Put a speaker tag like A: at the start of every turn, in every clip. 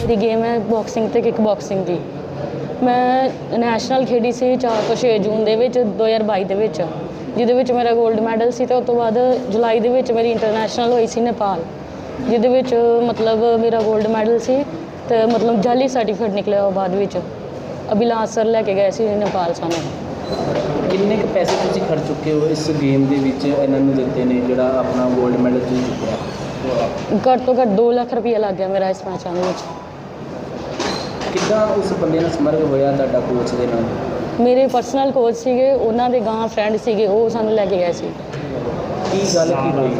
A: ਮੇਰੀ ਗੇਮ ਹੈ ਬਾਕਸਿੰਗ ਤੇ ਕਿਕ ਬਾਕਸਿੰਗ ਦੀ। ਮੈਂ ਨੈਸ਼ਨਲ ਖੇਡੀ ਸੀ 4 ਤੋਂ 6 ਜੂਨ ਦੇ ਵਿੱਚ 2022 ਦੇ ਵਿੱਚ। ਜਿਹਦੇ ਵਿੱਚ ਮੇਰਾ 골ਡ ਮੈਡਲ ਸੀ ਤੇ ਉਸ ਤੋਂ ਬਾਅਦ ਜੁਲਾਈ ਦੇ ਵਿੱਚ ਮੇਰੀ ਇੰਟਰਨੈਸ਼ਨਲ ਹੋਈ ਸੀ ਨੇਪਾਲ। ਜਿਹਦੇ ਵਿੱਚ ਮਤਲਬ ਮੇਰਾ 골ਡ ਮੈਡਲ ਸੀ ਤੇ ਮਤਲਬ ਜਾਲੀ ਸਰਟੀਫਿਕੇਟ ਨਿਕਲਿਆ ਉਹ ਬਾਅਦ ਵਿੱਚ। ਅਭਿਲਾਸ਼ ਸਰ ਲੈ ਕੇ ਗਏ ਸੀ ਨੇਪਾਲ ਸਾਨੂੰ
B: ਕਿੰਨੇ ਕੁ ਪੈਸੇ ਤੁਸੀਂ ਖਰਚ ਚੁੱਕੇ ਹੋ ਇਸ ਗੇਮ ਦੇ ਵਿੱਚ? ਇਹਨਾਂ ਨੂੰ ਦਿੱਤੇ ਨੇ ਜਿਹੜਾ ਆਪਣਾ 골ਡ ਮੈਡਲ ਜਿੱਤਿਆ
A: ਘੱਟ ਤੋਂ ਘੱਟ 2 ਲੱਖ ਰੁਪਏ ਲੱਗ ਗਿਆ ਮੇਰਾ ਇਸ ਮੈਚਾਂ ਵਿੱਚ।
B: ਕਿੱਦਾਂ ਉਸ ਬੰਦੇ ਨਾਲ ਸੰਪਰਕ ਹੋਇਆ ਤੁਹਾਡਾ ਕੋਚ ਦੇ ਨਾਲ?
A: ਮੇਰੇ ਪਰਸਨਲ ਕੋਚ ਸੀਗੇ ਉਹਨਾਂ ਦੇ ਗਾਂ ਫਰੈਂਡ ਸੀਗੇ ਉਹ ਸਾਨੂੰ ਲੈ ਕੇ ਗਏ ਸੀ।
B: ਕੀ ਗੱਲ ਕੀ ਹੋਈ?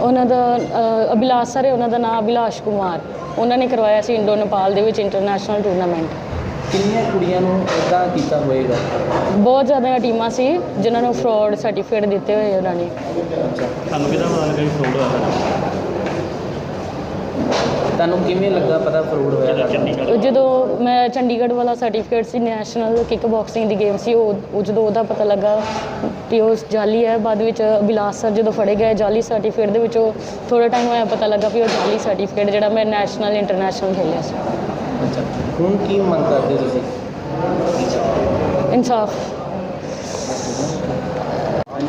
A: ਉਹਨਾਂ ਦਾ ਅ, ਅਭਿਲਾਸ਼ ਸਰ ਹੈ ਉਹਨਾਂ ਦਾ ਨਾਮ ਅਭਿਲਾਸ਼ ਕੁਮਾਰ। ਉਹਨਾਂ ਨੇ ਕਰਵਾਇਆ ਸੀ ਇੰਡੋ ਨੇਪਾਲ ਦੇ ਵਿੱਚ ਇੰਟਰਨੈਸ਼ਨਲ ਟੂਰਨਾਮੈਂਟ
B: ਕਿੰਨੀਆਂ ਕੁੜੀਆਂ ਨੂੰ ਇਦਾਂ ਕੀਤਾ ਹੋਏਗਾ?
A: ਬਹੁਤ ਜ਼ਿਆਦਾ ਟੀਮਾਂ ਸੀ ਜਿਨ੍ਹਾਂ ਨੂੰ ਫਰਾਡ ਸਰਟੀਫਿਕੇਟ ਦਿੱਤੇ ਹੋਏ ਉਹਨਾਂ ਨੇ।
C: ਤੁਹਾਨੂੰ ਕਿਹਦਾ ਪਤਾ ਲੱਗਾ ਕਿ ਫਰੋਡ ਹੋਇਆ ਸਾਡਾ
B: ਤੁਹਾਨੂੰ ਕਿਵੇਂ ਲੱਗਾ ਪਤਾ ਫਰੋਡ ਹੋਇਆ ਤੁਹਾਡਾ?
C: ਚੰਡੀਗੜ੍ਹ
A: ਜਦੋਂ ਮੈਂ ਚੰਡੀਗੜ੍ਹ ਵਾਲਾ ਸਰਟੀਫਿਕੇਟ ਸੀ ਨੈਸ਼ਨਲ ਕਿਕ ਬਾਕਸਿੰਗ ਦੀ ਗੇਮ ਸੀ ਉਹ ਉਹ ਜਦੋਂ ਉਹਦਾ ਪਤਾ ਲੱਗਾ ਕਿ ਉਹ ਜਾਲੀ ਹੈ ਬਾਅਦ ਵਿੱਚ ਅਭਿਲਾਸ਼ ਸਰ ਜਦੋਂ ਫੜੇ ਗਏ ਜਾਲੀ ਸਰਟੀਫਿਕੇਟ ਦੇ ਵਿੱਚੋਂ ਥੋੜਾ ਟਾਈਮ ਹੋਇਆ ਪਤਾ ਲੱਗਾ ਵੀ ਉਹ ਜਾਲੀ ਸਰਟੀਫਿਕੇਟ ਜਿਹੜਾ ਮੈਂ ਨੈਸ਼ਨਲ ਇੰਟਰਨੈਸ਼ਨਲ ਖੇਲਿਆ ਸੀ।
B: ਅੱਛਾ। ਹੁਣ ਕੀ ਮੰਗ ਕਰਦੇ ਤੁਸੀਂ?
A: ਇਨਸਾਫ।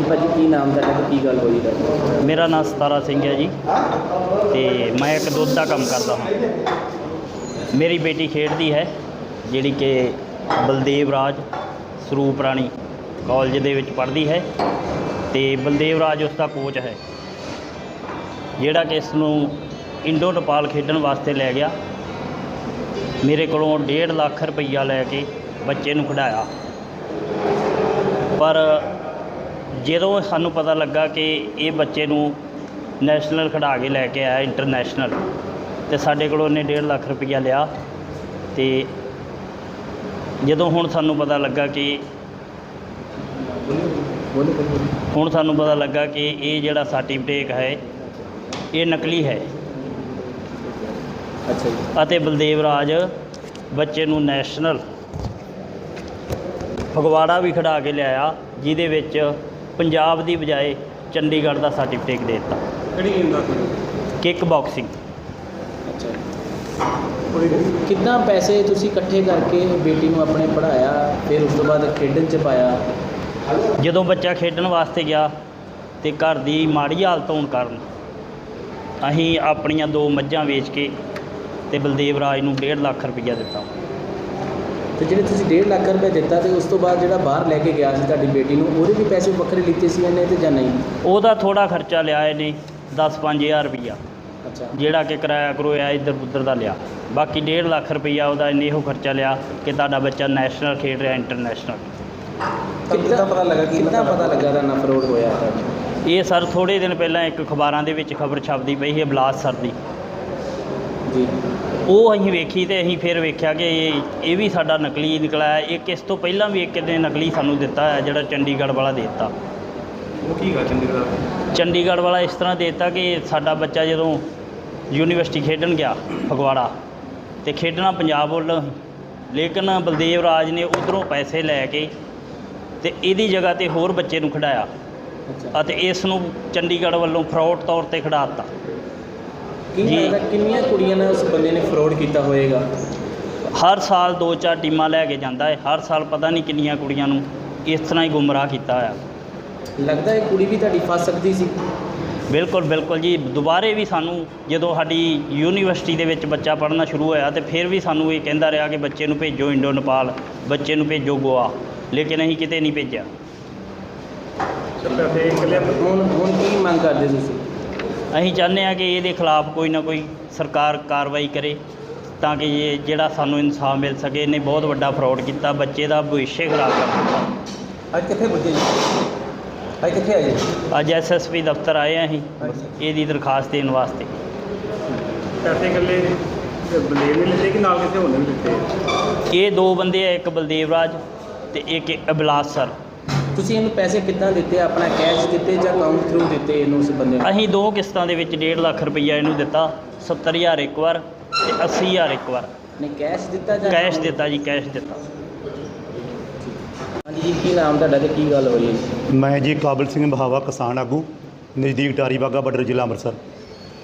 B: ਹਾਂਜੀ ਭਾਜੀ, ਕੀ ਨਾਮ ਤੁਹਾਡਾ ਤੇ ਕੀ ਗੱਲ ਹੋਈ ਤੁਹਾਡੀ
C: ਮੇਰਾ ਨਾਮ ਸਤਾਰਾ ਸਿੰਘ ਹੈ ਜੀ ਤੇ ਮੈਂ ਇੱਕ ਦੁੱਧ ਦਾ ਕੰਮ ਕਰਦਾ ਹਾਂ। ਮੇਰੀ ਬੇਟੀ ਖੇਡਦੀ ਹੈ, ਜਿਹੜੀ ਕਿ ਬਲਦੇਵ ਰਾਜ ਸਰੂਪ ਰਾਣੀ ਕਾਲਜ ਦੇ ਵਿੱਚ ਪੜ੍ਹਦੀ ਹੈ ਤੇ ਬਲਦੇਵ ਰਾਜ ਉਸ ਦਾ ਕੋਚ ਹੈ। ਜਿਹੜਾ ਕਿ ਇਸ ਨੂੰ ਇੰਡੋ ਨੇਪਾਲ ਖੇਡਣ ਵਾਸਤੇ ਲੈ ਗਿਆ। ਮੇਰੇ ਕੋਲੋਂ 1.5 ਲੱਖ ਰੁਪਈਆ ਲੈ ਕੇ ਬੱਚੇ ਨੂੰ ਖਿਡਾਇਆ। ਪਰ ਜਦੋਂ ਸਾਨੂੰ ਪਤਾ ਲੱਗਾ ਕਿ ਇਹ ਬੱਚੇ ਨੂੰ ਨੈਸ਼ਨਲ ਖਿਡਾ ਕੇ ਲੈ ਕੇ ਆਇਆ ਇੰਟਰਨੈਸ਼ਨਲ ਤੇ ਸਾਡੇ ਕੋਲੋਂ ਉਹਨੇ 1.5 ਲੱਖ ਰੁਪਈਆ ਲਿਆ ਤੇ ਜਦੋਂ ਹੁਣ ਸਾਨੂੰ ਪਤਾ ਲੱਗਾ ਕਿ ਹੁਣ ਸਾਨੂੰ ਪਤਾ ਲੱਗਾ ਕਿ ਇਹ ਜਿਹੜਾ ਸਰਟੀਫਿਕੇਟ ਹੈ ਇਹ ਨਕਲੀ ਹੈ।
B: ਅੱਛਾ ਜੀ।
C: ਅਤੇ ਬਲਦੇਵ ਰਾਜ ਬੱਚੇ ਨੂੰ ਨੈਸ਼ਨਲ ਫਗਵਾੜਾ ਵੀ ਖਿਡਾ ਕੇ ਲਿਆਇਆ ਜਿਹਦੇ ਵਿੱਚ ਪੰਜਾਬ ਦੀ ਬਜਾਏ ਚੰਡੀਗੜ੍ਹ ਦਾ ਸਰਟੀਫਿਕੇਟ ਦੇ ਦਿੱਤਾ।
D: ਕਿਹੜੀ ਗੇਮ ਦਾ
C: ਕਿਕ ਬਾਕਸਿੰਗ
B: ਅੱਛਾ। ਕਿੰਨਾ ਪੈਸੇ ਤੁਸੀਂ ਇਕੱਠੇ ਕਰਕੇ ਬੇਟੀ ਨੂੰ ਆਪਣੇ ਪੜਾਇਆ ਫਿਰ ਉਸ ਤੋਂ ਬਾਅਦ ਖੇਡਣ ਚ ਪਾਇਆ?
C: ਜਦੋਂ ਬੱਚਾ ਖੇਡਣ ਵਾਸਤੇ ਗਿਆ ਤੇ ਘਰ ਦੀ ਮਾੜੀ ਹਾਲਤ ਹੋਣ ਕਾਰਨ ਅਸੀਂ ਆਪਣੀਆਂ ਦੋ ਮੱਝਾਂ ਵੇਚ ਕੇ ਤੇ ਬਲਦੇਵ ਰਾਜ ਨੂੰ 1.5 ਲੱਖ ਰੁਪਈਆ ਦਿੱਤਾ।
B: ਤੇ ਜਿਹੜੇ ਤੁਸੀਂ 1.5 ਲੱਖ ਰੁਪਏ ਦਿੱਤਾ ਤੇ ਉਸ ਤੋਂ ਬਾਅਦ ਜਿਹੜਾ ਬਾਹਰ ਲੈ ਕੇ ਗਿਆ ਸੀ ਤੁਹਾਡੀ ਬੇਟੀ ਨੂੰ ਉਹਦੇ ਵੀ ਪੈਸੇ ਵੱਖਰੇ ਲਿੱਤੇ ਸੀ ਇਹਨੇ ਤੇ ਜਾਂ ਨਹੀਂ?
C: ਉਹਦਾ ਥੋੜਾ ਖਰਚਾ ਲਿਆ ਇਹਨੇ 10-5000 ਰੁਪਈਆ।
B: ਅੱਛਾ।
C: ਜਿਹੜਾ ਕਿ ਕਿਰਾਇਆ ਕਰੋਇਆ ਇੱਧਰ ਉੱਧਰ ਦਾ ਲਿਆ। ਬਾਕੀ 1.5 ਲੱਖ ਰੁਪਈਆ ਉਹਦਾ ਇਹਨੇ ਇਹੋ ਖਰਚਾ ਲਿਆ ਕਿ ਤੁਹਾਡਾ ਬੱਚਾ ਨੈਸ਼ਨਲ ਖੇਡ ਰਿਹਾ ਇੰਟਰਨੈਸ਼ਨਲ।
B: ਕਿੰਨਾ ਪਤਾ ਲੱਗਾ ਕਿੰਨਾ ਪਤਾ ਲੱਗਾ ਦਾ ਨਾ ਫਰੋਡ ਹੋਇਆ
C: ਇਹ ਸਰ ਥੋੜੇ ਦਿਨ ਪਹਿਲਾਂ ਇੱਕ ਅਖਬਾਰਾਂ ਦੇ ਵਿੱਚ ਖਬਰ ਛਪਦੀ ਪਈ ਹੈ ਬਲਾਸ ਸਰ ਦੀ।
B: ਜੀ।
C: ਉਹ ਅਸੀਂ ਵੇਖੀ ਤੇ ਅਸੀਂ ਫਿਰ ਵੇਖਿਆ ਕਿ ਇਹ ਇਹ ਵੀ ਸਾਡਾ ਨਕਲੀ ਨਿਕਲਿਆ ਹੈ। ਇੱਕ ਇਸ ਤੋਂ ਪਹਿਲਾਂ ਵੀ ਇੱਕ ਨੇ ਨਕਲੀ ਸਾਨੂੰ ਦਿੱਤਾ ਹੈ ਜਿਹੜਾ ਚੰਡੀਗੜ੍ਹ ਵਾਲਾ ਦੇ ਦਿੱਤਾ
D: ਉਹ ਕੀ ਗਾ ਚੰਡੀਗੜ੍ਹ
C: ਚੰਡੀਗੜ੍ਹ ਵਾਲਾ ਇਸ ਤਰ੍ਹਾਂ ਦੇ ਦਿੱਤਾ ਕਿ ਸਾਡਾ ਬੱਚਾ ਜਦੋਂ ਯੂਨੀਵਰਸਿਟੀ ਖੇਡਣ ਗਿਆ ਫਗਵਾੜਾ ਤੇ ਖੇਡਣਾ ਪੰਜਾਬ ਵੱਲੋਂ ਸੀ। ਲੇਕਿਨ ਬਲਦੇਵ ਰਾਜ ਨੇ ਉਧਰੋਂ ਪੈਸੇ ਲੈ ਕੇ ਤੇ ਇਹਦੀ ਜਗ੍ਹਾ ਤੇ ਹੋਰ ਬੱਚੇ ਨੂੰ ਖਿਡਾਇਆ ਅਤੇ ਇਸ ਨੂੰ ਚੰਡੀਗੜ੍ਹ ਵੱਲੋਂ ਫਰਾਡ ਤੌਰ ਤੇ ਖਿਡਾ ਦਿੱਤਾ
B: ਕੀ
C: ਜੀ।
B: ਲੱਗਦਾ ਕਿੰਨੀਆਂ ਕੁੜੀਆਂ ਨਾਲ ਉਸ ਬੰਦੇ ਨੇ ਫਰੋਡ ਕੀਤਾ ਹੋਏਗਾ?
C: ਹਰ ਸਾਲ ਦੋ ਚਾਰ ਟੀਮਾਂ ਲੈ ਕੇ ਜਾਂਦਾ ਹੈ। ਹਰ ਸਾਲ ਪਤਾ ਨਹੀਂ ਕਿੰਨੀਆਂ ਕੁੜੀਆਂ ਨੂੰ ਇਸ ਤਰ੍ਹਾਂ ਹੀ ਗੁੰਮਰਾਹ ਕੀਤਾ ਹੋਇਆ।
B: ਲੱਗਦਾ ਇਹ ਕੁੜੀ ਵੀ ਤੁਹਾਡੀ ਫਸ ਸਕਦੀ ਸੀ?
C: ਬਿਲਕੁਲ ਬਿਲਕੁਲ ਜੀ। ਦੁਬਾਰੇ ਵੀ ਸਾਨੂੰ ਜਦੋਂ ਸਾਡੀ ਯੂਨੀਵਰਸਿਟੀ ਦੇ ਵਿੱਚ ਬੱਚਾ ਪੜ੍ਹਨਾ ਸ਼ੁਰੂ ਹੋਇਆ ਤੇ ਫਿਰ ਵੀ ਸਾਨੂੰ ਇਹ ਕਹਿੰਦਾ ਰਿਹਾ ਕਿ ਬੱਚੇ ਨੂੰ ਭੇਜੋ ਇੰਡੋ ਨੇਪਾਲ ਬੱਚੇ ਨੂੰ ਭੇਜੋ ਗੋਆ। ਲੇਕਿਨ ਅਸੀਂ ਕਿਤੇ ਨਹੀਂ ਭੇਜਿਆ।
B: ਹੁਣ ਹੁਣ ਕੀ ਮੰਗ ਕਰਦੇ ਤੁਸੀਂ?
C: ਅਸੀਂ ਚਾਹੁੰਦੇ ਹਾਂ ਕਿ ਇਹਦੇ ਖਿਲਾਫ ਕੋਈ ਨਾ ਕੋਈ ਸਰਕਾਰ ਕਾਰਵਾਈ ਕਰੇ ਤਾਂ ਕਿ ਇਹ ਜਿਹੜਾ ਸਾਨੂੰ ਇਨਸਾਫ ਮਿਲ ਸਕੇ ਇਹਨੇ ਬਹੁਤ ਵੱਡਾ ਫਰਾਡ ਕੀਤਾ ਬੱਚੇ ਦਾ ਭਵਿੱਖ ਖਰਾਬ ਕਰ ਦਿੱਤਾ।
B: ਅੱਜ ਕਿੱਥੇ ਪੁੱਜੇ ਜੀ? ਅੱਜ ਕਿੱਥੇ ਆਏ
C: ਅੱਜ ਐਸਐਸਪੀ ਦਫ਼ਤਰ ਆਏ ਹਾਂ ਅਸੀਂ ਇਹਦੀ ਦਰਖਾਸਤ ਦੇਣ ਵਾਸਤੇ।
D: ਪੈਸੇ ਇਕੱਲੇ ਬਲੇਵ ਨੇ ਲਿੱਤੇ ਕਿ ਨਾਲ ਕਿਸੇ ਹੋਰ ਨੇ ਵੀ ਲਿੱਤੇ
C: ਇਹ ਦੋ ਬੰਦੇ ਆ ਇੱਕ ਬਲਦੇਵ ਰਾਜ ਤੇ ਇੱਕ ਅਭਿਲਾਸ਼ ਸਰ।
B: ਤੁਸੀਂ ਇਹਨੂੰ ਪੈਸੇ ਕਿੱਦਾਂ ਦਿੱਤੇ? ਆਪਣਾ ਕੈਸ਼ ਦਿੱਤੇ ਜਾਂ ਅਕਾਊਂਟ ਥਰੂ ਦਿੱਤੇ ਇਹਨੂੰ ਉਸ ਬੰਦੇ ਨੂੰ?
C: ਅਸੀਂ ਦੋ ਕਿਸ਼ਤਾਂ ਦੇ ਵਿੱਚ 1.5 ਲੱਖ ਰੁਪਈਆ ਇਹਨੂੰ ਦਿੱਤਾ 70000 ਇੱਕ ਵਾਰ ਤੇ 80000 ਇੱਕ ਵਾਰ।
B: ਨਹੀਂ ਕੈਸ਼ ਦਿੱਤਾ ਜਾਂ
C: ਕੈਸ਼? ਦਿੱਤਾ ਜੀ ਕੈਸ਼ ਦਿੱਤਾ।
B: ਹਾਂਜੀ ਜੀ ਕੀ ਨਾਮ ਤੁਹਾਡਾ ਤੇ ਕੀ ਗੱਲ ਹੋਈ? ਹੈ ਜੀ?
E: ਮੈਂ ਜੀ ਕਾਬਲ ਸਿੰਘ ਬਹਾਵਾ ਕਿਸਾਨ ਆਗੂ ਨਜ਼ਦੀਕ ਟਾਰੀ ਬਾਗਾ ਬਾਰਡਰ ਜ਼ਿਲ੍ਹਾ ਅੰਮ੍ਰਿਤਸਰ।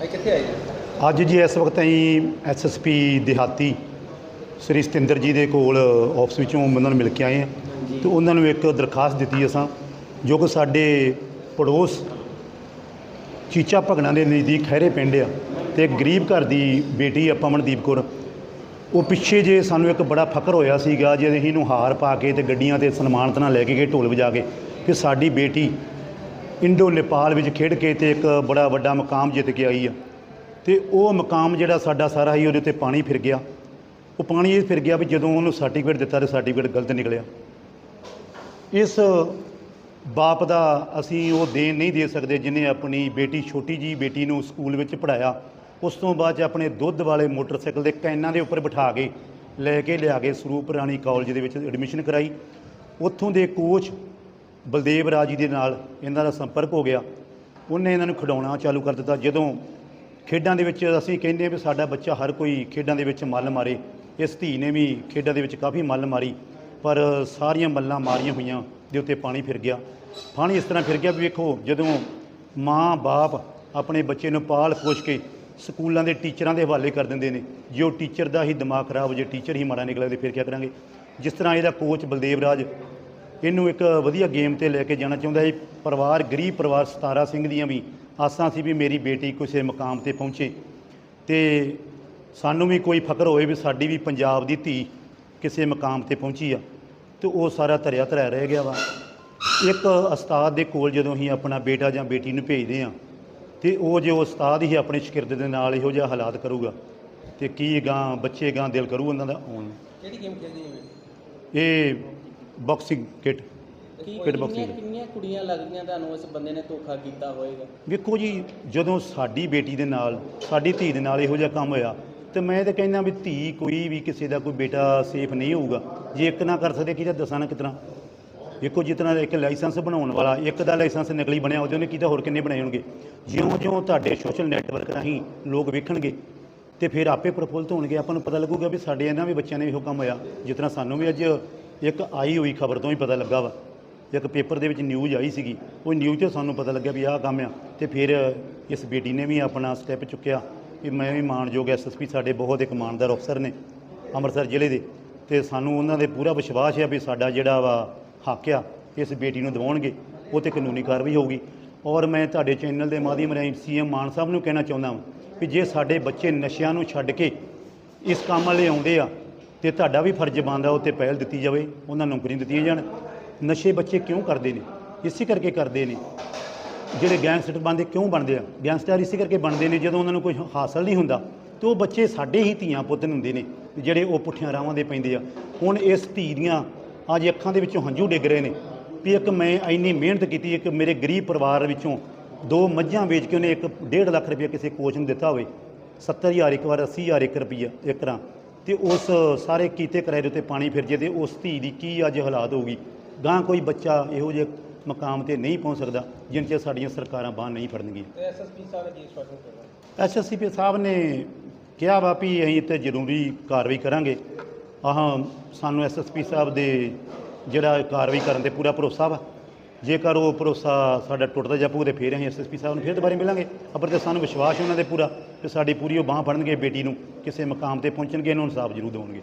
B: ਅੱਜ ਕਿੱਥੇ ਆਏ? ਜੀ
E: ਅੱਜ ਜੀ ਇਸ ਵਕਤ ਅਸੀਂ ਐਸਐਸਪੀ ਦਿਹਾਤੀ ਸ੍ਰੀ ਸਤਿੰਦਰ ਜੀ ਦੇ ਕੋਲ ਆਫਿਸ ਵਿੱਚੋਂ ਉਹਨਾਂ ਨੂੰ ਮਿਲ ਕੇ ਆਏ ਹਾਂ। ਤੇ ਉਹਨਾਂ ਨੂੰ ਇੱਕ ਦਰਖਾਸਤ ਦਿੱਤੀ ਅਸਾਂ, ਜੋ ਕਿ ਸਾਡੇ ਪੜੋਸ ਚੀਚਾ ਭਗਣਾ ਦੇ ਨਜ਼ਦੀਕ ਖਹਿਰੇ ਪਿੰਡ ਆ ਤੇ ਗਰੀਬ ਘਰ ਦੀ ਬੇਟੀ ਆ ਪਵਨਦੀਪ ਕੌਰ। ਉਹ ਪਿੱਛੇ ਜੇ ਸਾਨੂੰ ਇੱਕ ਬੜਾ ਫਕਰ ਹੋਇਆ ਸੀਗਾ, ਜੇ ਅਸੀਂ ਇਹਨੂੰ ਹਾਰ ਪਾ ਕੇ ਤੇ ਗੱਡੀਆਂ ਤੇ ਸਨਮਾਨਤ ਨਾਲ ਲੈ ਕੇ ਗਏ ਢੋਲ ਵਜਾ ਕੇ ਕਿ ਸਾਡੀ ਬੇਟੀ ਇੰਡੋ ਨੇਪਾਲ ਵਿੱਚ ਖੇਡ ਕੇ ਤੇ ਇੱਕ ਬੜਾ ਵੱਡਾ ਮੁਕਾਮ ਜਿੱਤ ਕੇ ਆਈ ਆ। ਤੇ ਉਹ ਮੁਕਾਮ ਜਿਹੜਾ ਸਾਡਾ ਸਾਰਾ ਹੀ ਉਹਦੇ ਉੱਤੇ ਪਾਣੀ ਫਿਰ ਗਿਆ। ਉਹ ਪਾਣੀ ਇਹ ਫਿਰ ਗਿਆ ਵੀ ਜਦੋਂ ਉਹਨੂੰ ਸਰਟੀਫਿਕੇਟ ਦਿੱਤਾ ਤੇ ਸਰਟੀਫਿਕੇਟ ਗਲਤ ਨਿਕਲਿਆ। ਇਸ ਬਾਪ ਦਾ ਅਸੀਂ ਉਹ ਦੇਣ ਨਹੀਂ ਦੇ ਸਕਦੇ ਜਿਹਨੇ ਆਪਣੀ ਬੇਟੀ, ਛੋਟੀ ਜੀ ਬੇਟੀ ਨੂੰ ਸਕੂਲ ਵਿੱਚ ਪੜਾਇਆ ਉਸ ਤੋਂ ਬਾਅਦ 'ਚ ਆਪਣੇ ਦੁੱਧ ਵਾਲੇ ਮੋਟਰਸਾਈਕਲ ਦੇ ਕੈਨਾਂ ਦੇ ਉੱਪਰ ਬਿਠਾ ਕੇ ਲੈ ਕੇ ਲਿਆ ਕੇ ਸਰੂਪ ਰਾਣੀ ਕਾਲਜ ਦੇ ਵਿੱਚ ਐਡਮਿਸ਼ਨ ਕਰਾਈ। ਉੱਥੋਂ ਦੇ ਕੋਚ ਬਲਦੇਵ ਰਾਜ ਜੀ ਦੇ ਨਾਲ ਇਹਨਾਂ ਦਾ ਸੰਪਰਕ ਹੋ ਗਿਆ। ਉਹਨੇ ਇਹਨਾਂ ਨੂੰ ਖਿਡਾਉਣਾ ਚਾਲੂ ਕਰ ਦਿੱਤਾ। ਜਦੋਂ ਖੇਡਾਂ ਦੇ ਵਿੱਚ ਅਸੀਂ ਕਹਿੰਦੇ ਵੀ ਸਾਡਾ ਬੱਚਾ ਹਰ ਕੋਈ ਖੇਡਾਂ ਦੇ ਵਿੱਚ ਮੱਲ ਮਾਰੇ। ਇਸ ਧੀ ਨੇ ਵੀ ਖੇਡਾਂ ਦੇ ਵਿੱਚ ਕਾਫੀ ਮੱਲ ਮਾਰੀ। ਪਰ ਸਾਰੀਆਂ ਮੱਲਾਂ ਮਾਰੀਆਂ ਹੋਈਆਂ, ਦੇ ਉੱਤੇ ਪਾਣੀ ਫਿਰ ਗਿਆ। ਪਾਣੀ ਇਸ ਤਰ੍ਹਾਂ ਫਿਰ ਗਿਆ ਵੀ ਵੇਖੋ, ਜਦੋਂ ਮਾਂ ਬਾਪ ਆਪਣੇ ਬੱਚੇ ਨੂੰ ਪਾਲ ਪੋਸ਼ ਕੇ ਸਕੂਲਾਂ ਦੇ ਟੀਚਰਾਂ ਦੇ ਹਵਾਲੇ ਕਰ ਦਿੰਦੇ ਨੇ, ਜੇ ਉਹ ਟੀਚਰ ਦਾ ਹੀ ਦਿਮਾਗ ਖਰਾਬ ਹੋ ਜੇ ਟੀਚਰ ਹੀ ਮਾੜਾ ਨਿਕਲੇ ਤੇ ਫਿਰ ਕੀ ਕਰਾਂਗੇ? ਜਿਸ ਤਰ੍ਹਾਂ ਇਹਦਾ ਕੋਚ ਬਲਦੇਵ ਰਾਜ ਇਹਨੂੰ ਇੱਕ ਵਧੀਆ ਗੇਮ ਤੇ ਲੈ ਕੇ ਜਾਣਾ ਚਾਹੁੰਦਾ ਹੈ। ਪਰਿਵਾਰ, ਗਰੀਬ ਪਰਿਵਾਰ ਸਤਾਰਾ ਸਿੰਘ ਦੀਆਂ ਵੀ ਆਸਾਂ ਸੀ ਵੀ ਮੇਰੀ ਬੇਟੀ ਕਿਸੇ ਮਕਾਮ ਤੇ ਪਹੁੰਚੇ। ਤੇ ਸਾਨੂੰ ਵੀ ਕੋਈ ਫਖਰ ਹੋਵੇ ਵੀ ਸਾਡੀ ਵੀ ਪੰਜਾਬ ਦੀ ਧੀ ਕਿਸੇ ਮਕਾਮ ਤੇ ਪਹੁੰਚੀ ਆ। ਤੇ ਉਹ ਸਾਰਾ ਧਰਿਆ ਧਰਿਆ ਰਹਿ ਗਿਆ ਵਾ। ਇੱਕ ਉਸਤਾਦ ਦੇ ਕੋਲ ਜਦੋਂ ਅਸੀਂ ਆਪਣਾ ਬੇਟਾ ਜਾਂ ਬੇਟੀ ਨੂੰ ਭੇਜਦੇ ਆ ਤੇ ਉਹ ਜੇ ਉਸਤਾਦ ਹੀ ਆਪਣੇ ਸ਼ਾਗਿਰਦ ਦੇ ਨਾਲ ਇਹੋ ਜਿਹਾ ਹਾਲਾਤ ਕਰੂਗਾ ਤੇ ਕੀ ਗਾਂ ਬੱਚੇ ਗਾਂ ਦਿਲ ਕਰੂ ਉਹਨਾਂ ਦਾ ਆਉਣ।
B: ਕਿਹੜੀ ਗੇਮ ਖੇਡਦੀ ਹੈ
E: ਇਹ ਬਾਕਸਿੰਗ ਕਿਟ
B: ਕੀ
E: Kid boxing
B: ਕਿੰਨੀਆਂ ਕਿੰਨੀਆਂ ਕੁੜੀਆਂ ਲੱਗਦੀਆਂ ਤੁਹਾਨੂੰ ਇਸ ਬੰਦੇ ਨੇ ਧੋਖਾ ਕੀਤਾ ਹੋਏਗਾ।
E: ਵੇਖੋ ਜੀ ਜਦੋਂ ਸਾਡੀ ਬੇਟੀ ਦੇ ਨਾਲ ਸਾਡੀ ਧੀ ਦੇ ਨਾਲ ਇਹੋ ਜਿਹਾ ਕੰਮ ਹੋਇਆ ਤੇ ਮੈਂ ਤਾਂ ਕਹਿੰਦਾ ਵੀ ਧੀ ਕੋਈ ਵੀ ਕਿਸੇ ਦਾ ਕੋਈ ਬੇਟਾ ਸੇਫ ਨਹੀਂ ਹੋਊਗਾ। ਜੇ ਇੱਕ ਨਾ ਕਰ ਸਕਦੇ ਕਿਹਦਾ ਦੱਸਾਂ ਨਾ ਕਿਤਨਾ? ਵੇਖੋ ਜਿਤਨਾ ਇੱਕ ਲਾਇਸੈਂਸ ਬਣਾਉਣ ਵਾਲਾ, ਇੱਕ ਦਾ ਲਾਇਸੈਂਸ ਨਕਲੀ ਬਣਿਆ, ਉਹਦੇ ਉਹਨੇ ਕੀਤਾ ਹੋਰ ਕਿੰਨੇ ਬਣਾਏ ਹੋਣਗੇ? ਜਿਉਂ-ਜਿਉਂ ਤੁਹਾਡੇ ਸੋਸ਼ਲ ਨੈਟਵਰਕ ਰਾਹੀਂ ਲੋਕ ਵੇਖਣਗੇ, ਤੇ ਫਿਰ ਆਪੇ ਪ੍ਰਫੁੱਲਤ ਹੋਣਗੇ। ਆਪਾਂ ਨੂੰ ਪਤਾ ਲੱਗੂਗਾ ਵੀ ਸਾਡੇ ਇਹਨਾਂ ਵੀ ਬੱਚਿਆਂ ਨੇ ਇਹੋ ਕੰਮ ਹੋਇਆ। ਜਿਤਨਾ ਸਾਨੂੰ ਵੀ ਅੱਜ ਇੱਕ ਆਈ ਹੋਈ ਖਬਰ ਤੋਂ ਹੀ ਪਤਾ ਲੱਗਾ ਵਾ। ਇੱਕ ਪੇਪਰ ਦੇ ਵਿੱਚ ਨਿਊਜ਼ ਆਈ ਸੀਗੀ। ਉਹ ਨਿਊਜ਼ 'ਚ ਸਾਨੂੰ ਪਤਾ ਲੱਗਿਆ ਵੀ ਆਹ ਕੰਮ ਆ। ਤੇ ਫਿਰ ਇਸ ਬੇਟੀ ਨੇ ਵੀ ਆਪਣਾ ਸਟੈਪ ਚੁੱਕਿਆ। ਕਿ ਮੈਂ ਵੀ ਮਾਣਯੋਗ ਐਸਐਸਪੀ ਸਾਡੇ ਬਹੁਤ ਇੱਕ ਇਮਾਨਦਾਰ ਅਫਸਰ ਨੇ ਅੰਮ੍ਰਿਤਸਰ ਜ਼ਿਲ੍ਹੇ ਦੇ ਤੇ ਸਾਨੂੰ ਉਹਨਾਂ ਦੇ ਪੂਰਾ ਵਿਸ਼ਵਾਸ ਹੈ ਵੀ ਸਾਡਾ ਜਿਹੜਾ ਵਾ ਹੱਕ ਆ, ਇਸ ਬੇਟੀ ਨੂੰ ਦਿਵਾਉਣਗੇ, ਉਹ ਤੇ ਕਾਨੂੰਨੀ ਕਾਰਵਾਈ ਹੋਊਗੀ। ਔਰ ਮੈਂ ਤੁਹਾਡੇ ਚੈਨਲ ਦੇ ਮਾਧਿਅਮ ਰਾਹੀਂ ਸੀਐਮ ਮਾਨ ਸਾਹਿਬ ਨੂੰ ਕਹਿਣਾ ਚਾਹੁੰਦਾ ਹਾਂ ਵੀ ਜੇ ਸਾਡੇ ਬੱਚੇ ਨਸ਼ਿਆਂ ਨੂੰ ਛੱਡ ਕੇ ਇਸ ਕੰਮ ਵਾਲੇ ਆਉਂਦੇ ਆ, ਤੇ ਤੁਹਾਡਾ ਵੀ ਫਰਜ਼ ਬਣਦਾ ਉਹ ਤੇ ਪਹਿਲ ਦਿੱਤੀ ਜਾਵੇ, ਉਹਨਾਂ ਨੂੰ ਨੌਕਰੀ ਦਿੱਤੀਆਂ ਜਾਣ। ਨਸ਼ੇ ਬੱਚੇ ਕਿਉਂ ਕਰਦੇ ਨੇ? ਇਸੇ ਕਰਕੇ ਕਰਦੇ ਨੇ। ਜਿਹੜੇ ਗੈਂਗਸਟਰ ਬਣਦੇ ਕਿਉਂ ਬਣਦੇ ਆ? ਗੈਂਗਸਟਰ ਇਸੇ ਕਰਕੇ ਬਣਦੇ ਨੇ ਜਦੋਂ ਉਹਨਾਂ ਨੂੰ ਕੋਈ ਹਾਸਲ ਨਹੀਂ ਹੁੰਦਾ, ਤੇ ਉਹ ਬੱਚੇ ਸਾਡੇ ਹੀ ਧੀਆਂ ਪੁੱਤ ਹੁੰਦੇ ਨੇ ਜਿਹੜੇ ਉਹ ਪੁੱਠੀਆਂ ਰਾਵਾਂ ਦੇ ਪੈਂਦੇ ਆ। ਹੁਣ ਇਸ ਧੀ ਦੀਆਂ ਅੱਜ ਅੱਖਾਂ ਦੇ ਵਿੱਚੋਂ ਹੰਝੂ ਡਿੱਗ ਰਹੇ ਨੇ ਵੀ ਇੱਕ ਮੈਂ ਇੰਨੀ ਮਿਹਨਤ ਕੀਤੀ, ਇੱਕ ਮੇਰੇ ਗਰੀਬ ਪਰਿਵਾਰ ਵਿੱਚੋਂ ਦੋ ਮੱਝਾਂ ਵੇਚ ਕੇ ਉਹਨੇ ਇੱਕ 1.5 ਲੱਖ ਰੁਪਏ ਕਿਸੇ ਕੋਚ ਨੂੰ ਦਿੱਤਾ ਹੋਵੇ 70000 ਇੱਕ ਵਾਰ 80000 ਇੱਕ ਰੁਪਈਆ, ਇੱਕ ਰਾਂ ਤੇ ਉਸ ਸਾਰੇ ਕੀਤੇ ਕਿਰਾਏ ਦੇ ਉੱਤੇ ਪਾਣੀ ਫਿਰ ਜੇ ਤੇ ਉਸ ਧੀ ਦੀ ਕੀ ਅੱਜ ਹਾਲਾਤ ਹੋਊਗੀ? ਗਾਂ ਕੋਈ ਬੱਚਾ ਇਹੋ ਜਿਹੇ ਮਕਾਮ ਤੇ ਨਹੀਂ ਪਹੁੰਚ ਸਕਦਾ ਜਿਨ ਚ ਸਾਡੀਆਂ ਸਰਕਾਰਾਂ ਬਾਂਹ ਨਹੀਂ ਫੜਨਗੀਆਂ।
B: ਐਸਐਸਪੀ ਸਾਹਿਬ ਕੀ ਸਵਾਗਤ ਕਰਦਾ
E: ਸਾਹਿਬ ਨੇ ਕਿਹਾ ਵਾ ਵੀ ਅਸੀਂ ਤੇ ਜ਼ਰੂਰੀ ਕਾਰਵਾਈ ਕਰਾਂਗੇ। ਆਹ ਸਾਨੂੰ ਐਸਐਸਪੀ ਸਾਹਿਬ ਦੇ ਜਿਹੜਾ ਕਾਰਵਾਈ ਕਰਨ ਤੇ ਪੂਰਾ ਭਰੋਸਾ ਵਾ। ਜੇਕਰ ਉਹ ਭਰੋਸਾ ਸਾਡਾ ਟੁੱਟਦਾ ਜਾਪੂ ਤੇ ਫਿਰ ਅਸੀਂ ਐਸਐਸਪੀ ਸਾਹਿਬ ਨੂੰ ਫਿਰ ਦੁਬਾਰਾ ਮਿਲਾਂਗੇ। ਅਪਰ ਤੇ ਸਾਨੂੰ ਵਿਸ਼ਵਾਸ ਹੈ ਉਹਨਾਂ ਦੇ ਪੂਰਾ ਕਿ ਸਾਡੀ ਪੂਰੀ ਉਹ ਬਾਂਹ ਫੜਨਗੇ ਬੇਟੀ ਨੂੰ ਕਿਸੇ ਮਕਾਮ ਤੇ ਪਹੁੰਚਣਗੇ ਇਹਨੂੰ ਇਨਸਾਫ ਜ਼ਰੂਰ ਦੇਣਗੇ